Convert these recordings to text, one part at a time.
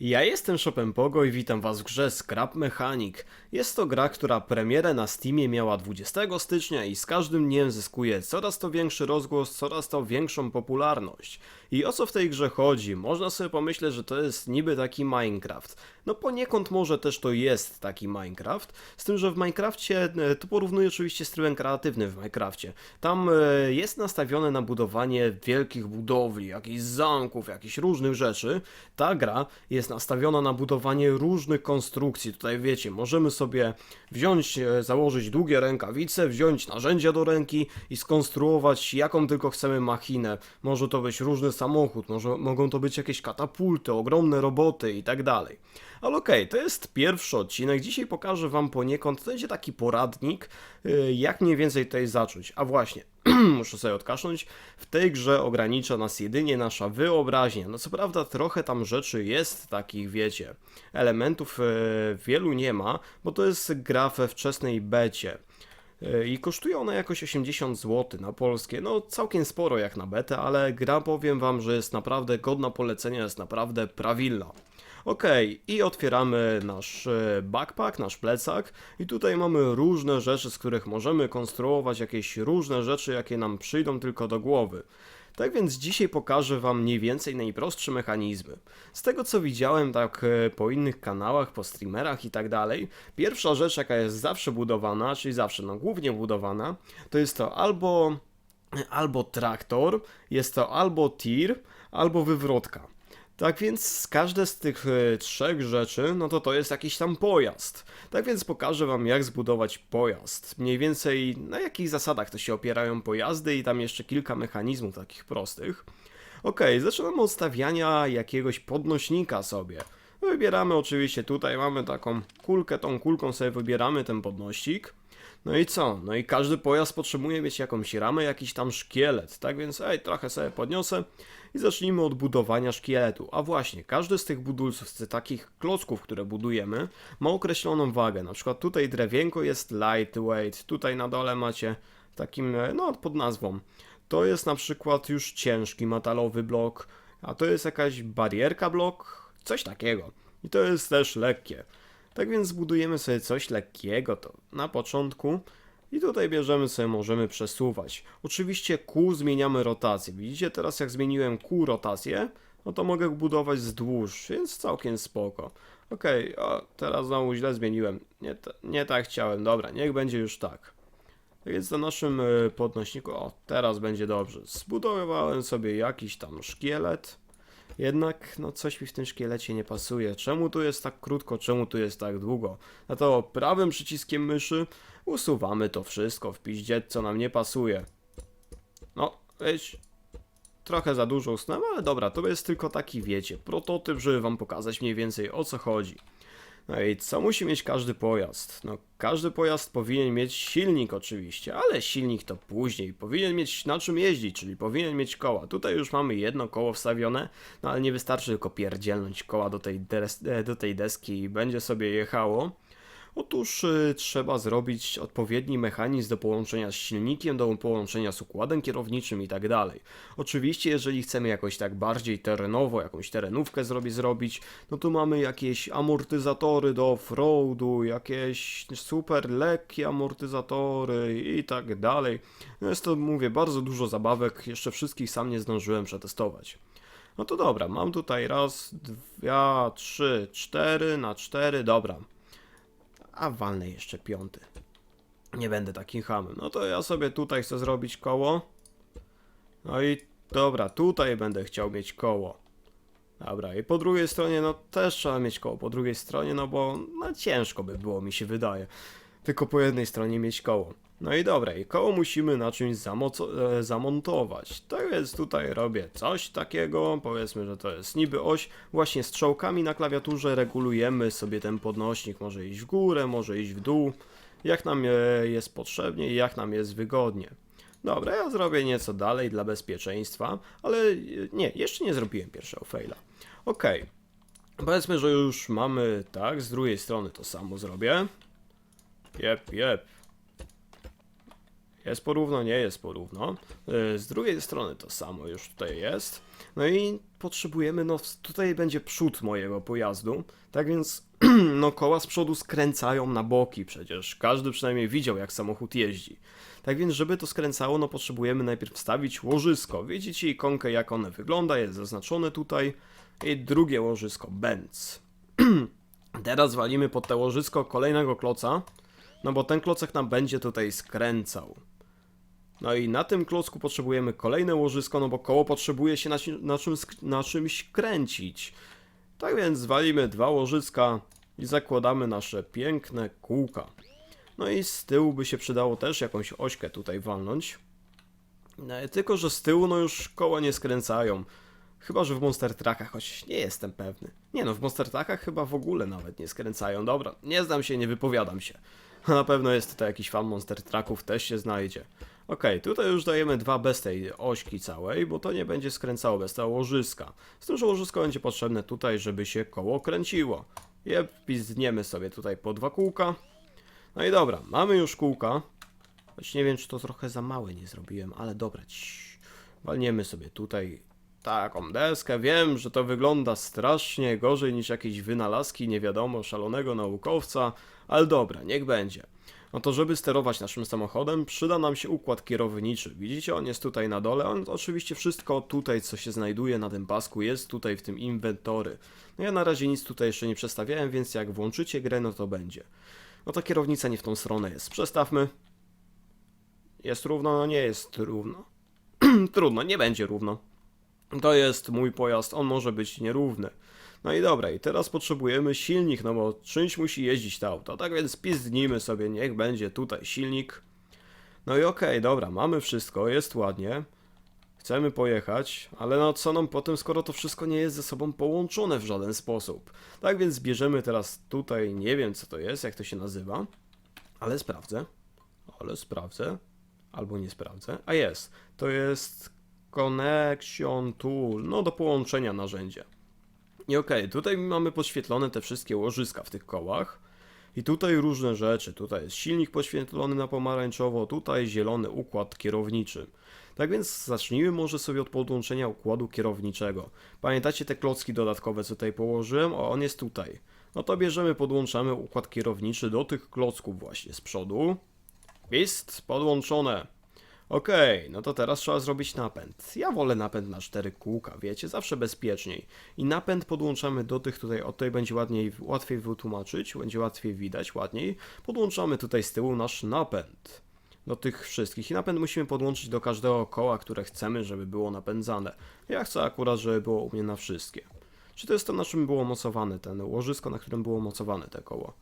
Ja jestem Chopin Pogo i witam was w grze Scrap Mechanic. Jest to gra, która premierę na Steamie miała 20 stycznia i z każdym dniem zyskuje coraz to większy rozgłos, coraz to większą popularność. I o co w tej grze chodzi? Można sobie pomyśleć, że to jest niby taki Minecraft. No poniekąd może też to jest taki Minecraft, z tym, że w Minecrafcie, e, to porównuję oczywiście z trybem kreatywnym w Minecrafcie. Tam e, jest nastawione na budowanie wielkich budowli, jakichś zamków, jakichś różnych rzeczy. Ta gra jest nastawiona na budowanie różnych konstrukcji. Tutaj wiecie, możemy sobie wziąć, e, założyć długie rękawice, wziąć narzędzia do ręki i skonstruować jaką tylko chcemy machinę. Może to być różny samochód, może, mogą to być jakieś katapulty, ogromne roboty i tak dalej. Ale okej, to jest pierwszy odcinek. Dzisiaj pokażę Wam poniekąd, to będzie taki poradnik, y, jak mniej więcej tutaj zacząć. A właśnie, muszę sobie odkasznąć, w tej grze ogranicza nas jedynie nasza wyobraźnia. No co prawda trochę tam rzeczy jest takich, wiecie, elementów y, wielu nie ma, bo to jest gra we wczesnej becie. Y, I kosztuje ona jakoś 80 zł na polskie. No całkiem sporo jak na betę, ale gra powiem wam, że jest naprawdę godna polecenia, jest naprawdę prawilna. Okej, i otwieramy nasz e, backpack, nasz plecak i tutaj mamy różne rzeczy, z których możemy konstruować jakieś różne rzeczy, jakie nam przyjdą tylko do głowy. Tak więc dzisiaj pokażę Wam mniej więcej najprostsze mechanizmy. Z tego co widziałem tak e, po innych kanałach, po streamerach i tak dalej, pierwsza rzecz jaka jest zawsze budowana, czyli zawsze no głównie budowana, to jest to albo albo traktor, jest to albo tir, albo wywrotka. Tak więc każde z tych e, trzech rzeczy, no to to jest jakiś tam pojazd. Tak więc pokażę wam jak zbudować pojazd. Mniej więcej na jakich zasadach to się opierają pojazdy i tam jeszcze kilka mechanizmów takich prostych. Okej, zaczynamy od stawiania jakiegoś podnośnika sobie. Wybieramy oczywiście tutaj, mamy taką kulkę, tą kulką sobie wybieramy ten podnośnik. No i co? No i każdy pojazd potrzebuje mieć jakąś ramę, jakiś tam szkielet, tak więc ej, trochę sobie podniosę i zacznijmy od budowania szkieletu. A właśnie, każdy z tych budulców, z takich klocków, które budujemy, ma określoną wagę. Na przykład tutaj drewienko jest lightweight, tutaj na dole macie takim, e, no pod nazwą. To jest na przykład już ciężki metalowy blok, a to jest jakaś barierka blok, coś takiego. I to jest też lekkie. Tak więc zbudujemy sobie coś lekkiego to na początku i tutaj bierzemy sobie, możemy przesuwać. Oczywiście kół zmieniamy rotację. Widzicie teraz jak zmieniłem kół rotację, no to mogę budować wzdłuż, więc całkiem spoko. Okej, okay, teraz znowu źle zmieniłem. Nie, nie tak chciałem, dobra, niech będzie już tak. Tak więc na naszym y, podnośniku, o teraz będzie dobrze. Zbudowałem sobie jakiś tam szkielet. Jednak, no coś mi w tym szkielecie nie pasuje. Czemu tu jest tak krótko, czemu tu jest tak długo? No to prawym przyciskiem myszy usuwamy to wszystko w piździe, co nam nie pasuje. No, weź. Trochę za dużo usunąłem, ale dobra, to jest tylko taki, wiecie, prototyp, żeby wam pokazać mniej więcej o co chodzi. No i co musi mieć każdy pojazd? No, każdy pojazd powinien mieć silnik oczywiście, ale silnik to później. Powinien mieć na czym jeździć, czyli powinien mieć koła. Tutaj już mamy jedno koło wstawione, no ale nie wystarczy tylko pierdzielnąć koła do tej, e, do tej deski i będzie sobie jechało. Otóż y, trzeba zrobić odpowiedni mechanizm do połączenia z silnikiem, do połączenia z układem kierowniczym i tak dalej. Oczywiście, jeżeli chcemy jakoś tak bardziej terenowo, jakąś terenówkę zrobić, zrobić, no to mamy jakieś amortyzatory do offroadu, jakieś super lekkie amortyzatory i tak dalej. No jest to, mówię, bardzo dużo zabawek, jeszcze wszystkich sam nie zdążyłem przetestować. No to dobra, mam tutaj raz, dwa, trzy, cztery na cztery, dobra a walnę jeszcze piąty. Nie będę takim hamem. No to ja sobie tutaj chcę zrobić koło. No i dobra, tutaj będę chciał mieć koło. Dobra, i po drugiej stronie, no też trzeba mieć koło po drugiej stronie, no bo no ciężko by było, mi się wydaje. Tylko po jednej stronie mieć koło. No i dobra, i koło musimy na czymś e, zamontować. Tak więc tutaj robię coś takiego, powiedzmy, że to jest niby oś. Właśnie strzałkami na klawiaturze regulujemy sobie ten podnośnik, może iść w górę, może iść w dół, jak nam e, jest potrzebnie i jak nam jest wygodnie. Dobra, ja zrobię nieco dalej dla bezpieczeństwa, ale e, nie, jeszcze nie zrobiłem pierwszego faila. Ok, powiedzmy, że już mamy, tak, z drugiej strony to samo zrobię. Jep, jep. Jest porówno, nie jest porówno. Yy, Z drugiej strony to samo już tutaj jest. No i potrzebujemy, no tutaj będzie przód mojego pojazdu. Tak więc, no koła z przodu skręcają na boki przecież. Każdy przynajmniej widział, jak samochód jeździ. Tak więc, żeby to skręcało, no potrzebujemy najpierw wstawić łożysko. Widzicie ikonkę, jak one wygląda, jest zaznaczone tutaj. I drugie łożysko, Benz. Teraz walimy pod te łożysko kolejnego kloca, no bo ten klocek nam będzie tutaj skręcał. No i na tym klocku potrzebujemy kolejne łożysko, no bo koło potrzebuje się na, na, czym, sk- na czymś kręcić. Tak więc walimy dwa łożyska i zakładamy nasze piękne kółka. No i z tyłu by się przydało też jakąś ośkę tutaj walnąć. No, tylko, że z tyłu no już koła nie skręcają. Chyba, że w Monster Truckach, choć nie jestem pewny. Nie no, w Monster Truckach chyba w ogóle nawet nie skręcają. Dobra, nie znam się, nie wypowiadam się. Na pewno jest tutaj jakiś fan Monster Trucków, też się znajdzie. Okej, tutaj już dajemy dwa bez tej ośki całej, bo to nie będzie skręcało bez tego łożyska. Z tym, że łożysko będzie potrzebne tutaj, żeby się koło kręciło. Je wpizdniemy sobie tutaj po dwa kółka. No i dobra, mamy już kółka. Choć nie wiem, czy to trochę za małe nie zrobiłem, ale dobra, ciii. walniemy sobie tutaj taką deskę. Wiem, że to wygląda strasznie gorzej niż jakieś wynalazki nie wiadomo szalonego naukowca, ale dobra, niech będzie. No to żeby sterować naszym samochodem, przyda nam się układ kierowniczy. Widzicie, on jest tutaj na dole. On oczywiście wszystko tutaj, co się znajduje na tym pasku, jest tutaj w tym inwentory. No ja na razie nic tutaj jeszcze nie przestawiałem, więc jak włączycie grę, no to będzie. No to kierownica nie w tą stronę jest. Przestawmy. Jest równo? No nie jest równo. Trudno, nie będzie równo. To jest mój pojazd, on może być nierówny. No i dobra, i teraz potrzebujemy silnik, no bo czymś musi jeździć to auto. Tak więc pizdnijmy sobie, niech będzie tutaj silnik. No i okej, dobra, mamy wszystko, jest ładnie. Chcemy pojechać, ale no co nam potem, skoro to wszystko nie jest ze sobą połączone w żaden sposób. Tak więc bierzemy teraz tutaj, nie wiem co to jest, jak to się nazywa, ale sprawdzę. Ale sprawdzę. Albo nie sprawdzę. A jest. To jest Connection Tool. No do połączenia narzędzia. I okej, tutaj mamy podświetlone te wszystkie łożyska w tych kołach. I tutaj różne rzeczy. Tutaj jest silnik podświetlony na pomarańczowo, tutaj zielony układ kierowniczy. Tak więc zacznijmy może sobie od podłączenia układu kierowniczego. Pamiętacie te klocki dodatkowe, co tutaj położyłem? O, on jest tutaj. No to bierzemy, podłączamy układ kierowniczy do tych klocków właśnie z przodu. Jest podłączone. Okej, no to teraz trzeba zrobić napęd. Ja wolę napęd na cztery kółka, wiecie, zawsze bezpieczniej. I napęd podłączamy do tych tutaj, o tutaj będzie ładniej, łatwiej wytłumaczyć, będzie łatwiej widać, ładniej. Podłączamy tutaj z tyłu nasz napęd. Do tych wszystkich. I napęd musimy podłączyć do każdego koła, które chcemy, żeby było napędzane. Ja chcę akurat, żeby było u mnie na wszystkie. Czy to jest to, na czym było mocowane, ten łożysko, na którym było mocowane te koło?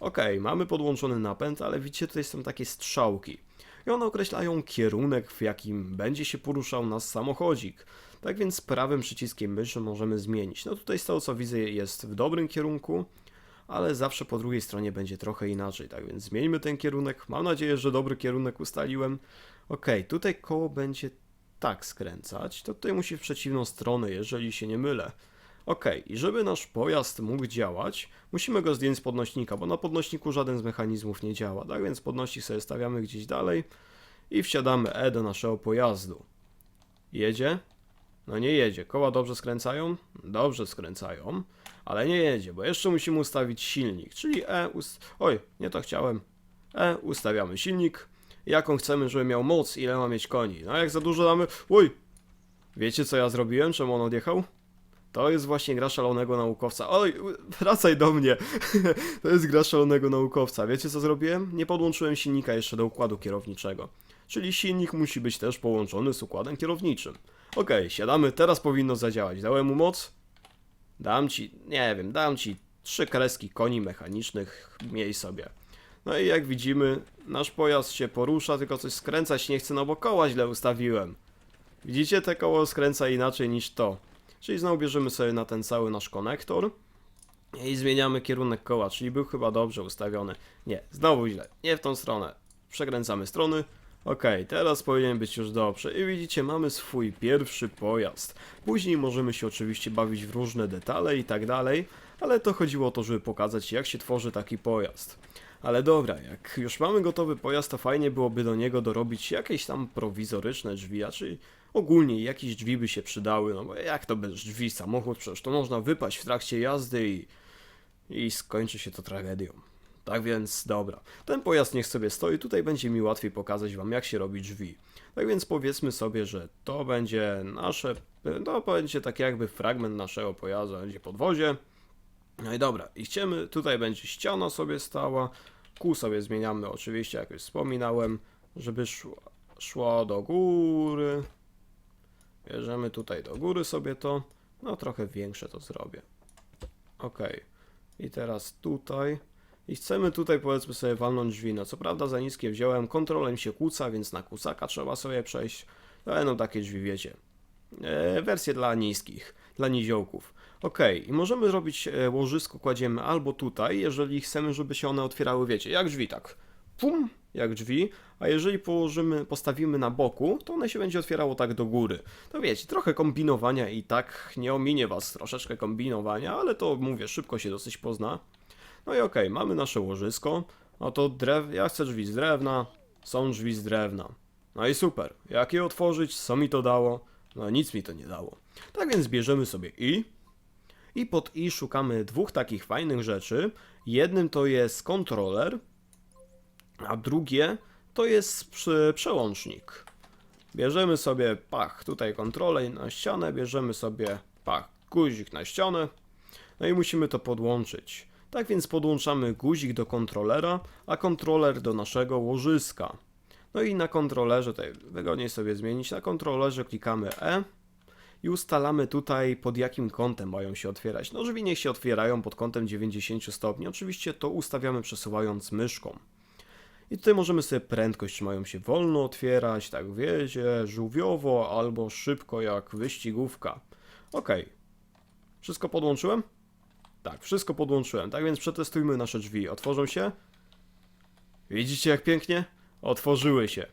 Okej, mamy podłączony napęd, ale widzicie, tutaj są takie strzałki. I one określają kierunek, w jakim będzie się poruszał nasz samochodzik. Tak więc prawym przyciskiem myszy możemy zmienić. No tutaj z tego co widzę jest w dobrym kierunku, ale zawsze po drugiej stronie będzie trochę inaczej. Tak więc zmieńmy ten kierunek. Mam nadzieję, że dobry kierunek ustaliłem. Okej, tutaj koło będzie tak skręcać. To tutaj musi w przeciwną stronę, jeżeli się nie mylę. Ok, i żeby nasz pojazd mógł działać, musimy go zdjąć z podnośnika, bo na podnośniku żaden z mechanizmów nie działa. Tak więc podnośnik sobie stawiamy gdzieś dalej i wsiadamy E do naszego pojazdu. Jedzie? No nie jedzie. Koła dobrze skręcają? Dobrze skręcają, ale nie jedzie, bo jeszcze musimy ustawić silnik, czyli E. Ust... Oj, nie to chciałem. E, ustawiamy silnik. Jaką chcemy, żeby miał moc, ile ma mieć koni. No jak za dużo damy. Oj! Wiecie co ja zrobiłem? Czemu on odjechał? To jest właśnie gra szalonego naukowca. Oj, wracaj do mnie. to jest gra szalonego naukowca. Wiecie co zrobiłem? Nie podłączyłem silnika jeszcze do układu kierowniczego. Czyli silnik musi być też połączony z układem kierowniczym. Okej, siadamy, teraz powinno zadziałać. Dałem mu moc? Dam ci, nie wiem, dam ci trzy kreski koni mechanicznych, miej sobie. No i jak widzimy, nasz pojazd się porusza, tylko coś skręcać nie chce, no bo koła źle ustawiłem. Widzicie, te koło skręca inaczej niż to. Czyli znowu bierzemy sobie na ten cały nasz konektor i zmieniamy kierunek koła, czyli był chyba dobrze ustawiony. Nie, znowu źle, nie w tą stronę. Przekręcamy strony. Ok, teraz powinien być już dobrze. I widzicie, mamy swój pierwszy pojazd. Później możemy się oczywiście bawić w różne detale i tak dalej, ale to chodziło o to, żeby pokazać jak się tworzy taki pojazd. Ale dobra, jak już mamy gotowy pojazd, to fajnie byłoby do niego dorobić jakieś tam prowizoryczne drzwi, a czy ogólnie jakieś drzwi by się przydały, no bo jak to bez drzwi samochód, przecież to można wypaść w trakcie jazdy i, i skończy się to tragedią. Tak więc, dobra, ten pojazd niech sobie stoi, tutaj będzie mi łatwiej pokazać wam jak się robi drzwi. Tak więc powiedzmy sobie, że to będzie nasze, to będzie tak jakby fragment naszego pojazdu, będzie podwozie. No i dobra, i chcemy, tutaj będzie ściana sobie stała, kół sobie zmieniamy oczywiście, jak już wspominałem, żeby szło, szło do góry. Bierzemy tutaj do góry sobie to, no trochę większe to zrobię. Ok, i teraz tutaj. I chcemy tutaj powiedzmy sobie walnąć drzwi. No co prawda za niskie wziąłem, kontrolem się kłóca, więc na kłusaka trzeba sobie przejść. Będą takie drzwi, wiecie. E, wersje dla niskich, dla niziołków. Ok, i możemy zrobić e, łożysko, kładziemy albo tutaj, jeżeli chcemy, żeby się one otwierały, wiecie, jak drzwi, tak. Pum, jak drzwi, a jeżeli położymy, postawimy na boku, to one się będzie otwierało tak do góry. To wiecie, trochę kombinowania i tak nie ominie was troszeczkę kombinowania, ale to mówię, szybko się dosyć pozna. No i okej, mamy nasze łożysko. No to drew... ja chcę drzwi z drewna, są drzwi z drewna. No i super. Jak je otworzyć, co mi to dało? No nic mi to nie dało. Tak więc bierzemy sobie i i pod i szukamy dwóch takich fajnych rzeczy. Jednym to jest kontroler, a drugie to jest prze- przełącznik. Bierzemy sobie pach, tutaj kontrolę na ścianę, bierzemy sobie pach, guzik na ścianę. No i musimy to podłączyć. Tak więc podłączamy guzik do kontrolera, a kontroler do naszego łożyska. No i na kontrolerze, tutaj wygodniej sobie zmienić, na kontrolerze klikamy E i ustalamy tutaj pod jakim kątem mają się otwierać. No drzwi niech się otwierają pod kątem 90 stopni. Oczywiście to ustawiamy przesuwając myszką. I tutaj możemy sobie prędkość, mają się wolno otwierać, tak wiecie, żółwiowo albo szybko jak wyścigówka. Ok. Wszystko podłączyłem? Tak, wszystko podłączyłem. Tak więc przetestujmy nasze drzwi. Otworzą się? Widzicie jak pięknie? Otworzyły się.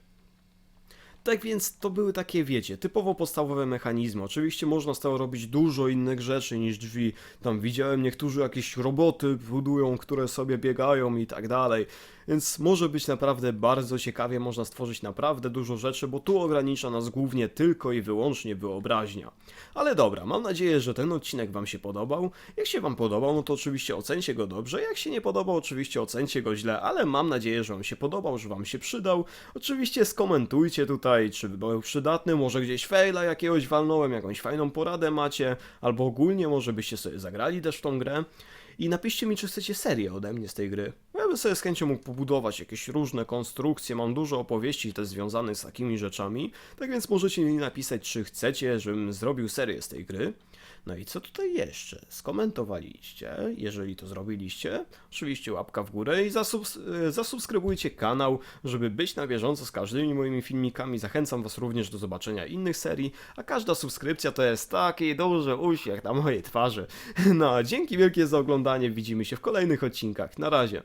Tak więc to były takie, wiecie, typowo podstawowe mechanizmy. Oczywiście można z tego robić dużo innych rzeczy niż drzwi. Tam widziałem niektórzy jakieś roboty budują, które sobie biegają i tak dalej. Więc może być naprawdę bardzo ciekawie, można stworzyć naprawdę dużo rzeczy, bo tu ogranicza nas głównie tylko i wyłącznie wyobraźnia. Ale dobra, mam nadzieję, że ten odcinek Wam się podobał. Jak się Wam podobał, no to oczywiście ocencie go dobrze. Jak się nie podobał, oczywiście ocencie go źle, ale mam nadzieję, że Wam się podobał, że Wam się przydał. Oczywiście skomentujcie tutaj, czy był przydatny, może gdzieś faila jakiegoś walnąłem, jakąś fajną poradę macie, albo ogólnie może byście sobie zagrali też w tą grę. I napiszcie mi, czy chcecie serię ode mnie z tej gry. Ja bym sobie z chęcią mógł pobudować jakieś różne konstrukcje, mam dużo opowieści też związanych z takimi rzeczami, tak więc możecie mi napisać, czy chcecie, żebym zrobił serię z tej gry. No i co tutaj jeszcze? Skomentowaliście, jeżeli to zrobiliście, oczywiście łapka w górę i zasubs e, zasubskrybujcie kanał, żeby być na bieżąco z każdymi moimi filmikami. Zachęcam Was również do zobaczenia innych serii, a każda subskrypcja to jest taki duży uśmiech na mojej twarzy. No, dzięki wielkie za oglądanie, widzimy się w kolejnych odcinkach. Na razie.